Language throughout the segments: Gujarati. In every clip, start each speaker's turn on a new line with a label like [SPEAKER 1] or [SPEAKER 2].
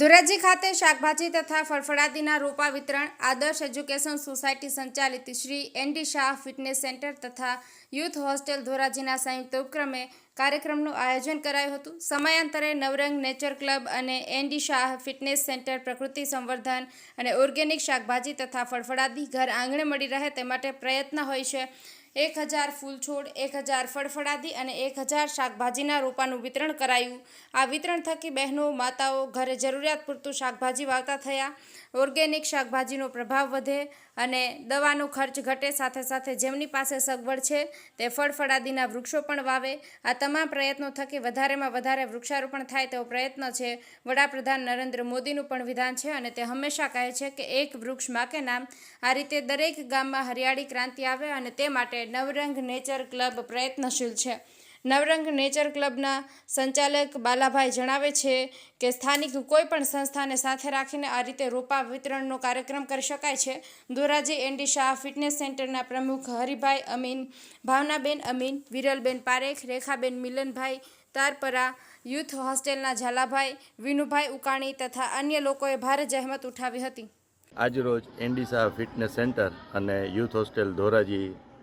[SPEAKER 1] ધોરાજી ખાતે શાકભાજી તથા ફળફળાદીના રોપા વિતરણ, આદર્શ એજ્યુકેશન સોસાયટી સંચાલિત Shri ND Shah fitness centre તથા યુથ હોસ્ટેલ ધોરાજીના સંયુક્ત ઉપક્રમે કાર્યક્રમનું આયોજન કરાયું હતું. સમયાંતરે નવરંગ નેચર ક્લબ અને એનડી શાહ ફિટનેસ સેન્ટર પ્રકૃતિ સંવર્ધન અને ઓર્ગેનિક શાકભાજી તથા ફળફળાદી ઘર આંગણે મળી રહે તે માટે પ્રયત્ન હોય છે. એક હજાર ફૂલ છોડ એક હજાર ફળફળાદી અને એક હજાર શાકભાજીના રોપાનું વિતરણ કરાયું. આ વિતરણ થકી બહેનો, માતાઓ ઘરે જરૂરિયાત પૂરતું શાકભાજી વાવતા થયા. ઓર્ગેનિક શાકભાજીનો પ્રભાવ વધે અને દવાનો ખર્ચ ઘટે. સાથે સાથે જેમની પાસે સગવડ છે, તે ફળફળાદીના વૃક્ષો પણ વાવે. આ તમામ પ્રયત્નો થકી વધારેમાં વધારે વૃક્ષારોપણ થાય તેવો પ્રયત્ન છે. વડાપ્રધાન નરેન્દ્ર મોદીનું પણ વિધાન છે અને તે હંમેશા કહે છે કે એક વૃક્ષમાં કે નામ. આ રીતે દરેક ગામમાં હરિયાળી ક્રાંતિ આવે અને તે માટે નવરંગ નેચર ક્લબ પ્રયત્નશીલ છે. નવરંગ નેચર ક્લબના સંચાલક બાલાભાઈ જણાવે છે કે સ્થાનિક કોઈપણ સંસ્થાને સાથે રાખીને આ રીતે રોપા વિતરણનો કાર્યક્રમ કરી શકાય છે. ધોરાજી એનડી શાહ ફિટનેસ સેન્ટરના પ્રમુખ હરિભાઈ અમીન, ભાવનાબેન અમીન, વિરલબેન પારેખ, રેખાબેન મિલનભાઈ, તારપરા, યુથ હોસ્ટેલના ઝાલાભાઈ, વિનુભાઈ ઉકાણી તથા અન્ય લોકોએ ભારે જહેમત ઉઠાવી હતી.
[SPEAKER 2] આજરોજ એન્ડીસા ફિટનેસ સેન્ટર અને યુથ હોસ્ટેલ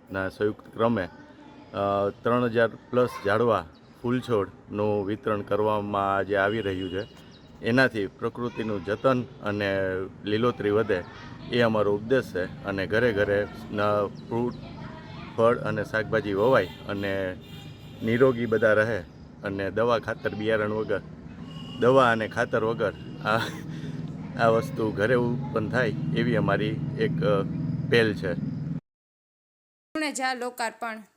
[SPEAKER 2] ધોરાજીના સંયુક્ત ક્રમે ત્રણ હજાર પ્લસ ઝાડવા ફૂલછોડનું વિતરણ કરવામાં આજે આવી રહ્યું છે. એનાથી પ્રકૃતિનું જતન અને લીલોતરી વધે એ અમારો ઉપદેશ છે અને ઘરે ઘરે ફ્રૂટ, ફળ અને શાકભાજી વવાય અને નિરોગી બધા રહે અને દવા ખાતર બિયારણ વગર, દવા અને ખાતર વગર આ આ વસ્તુ ઘરે ઉત્પન્ન થાય એવી અમારી એક પહેલ છે.
[SPEAKER 1] જા લોકાર્પણ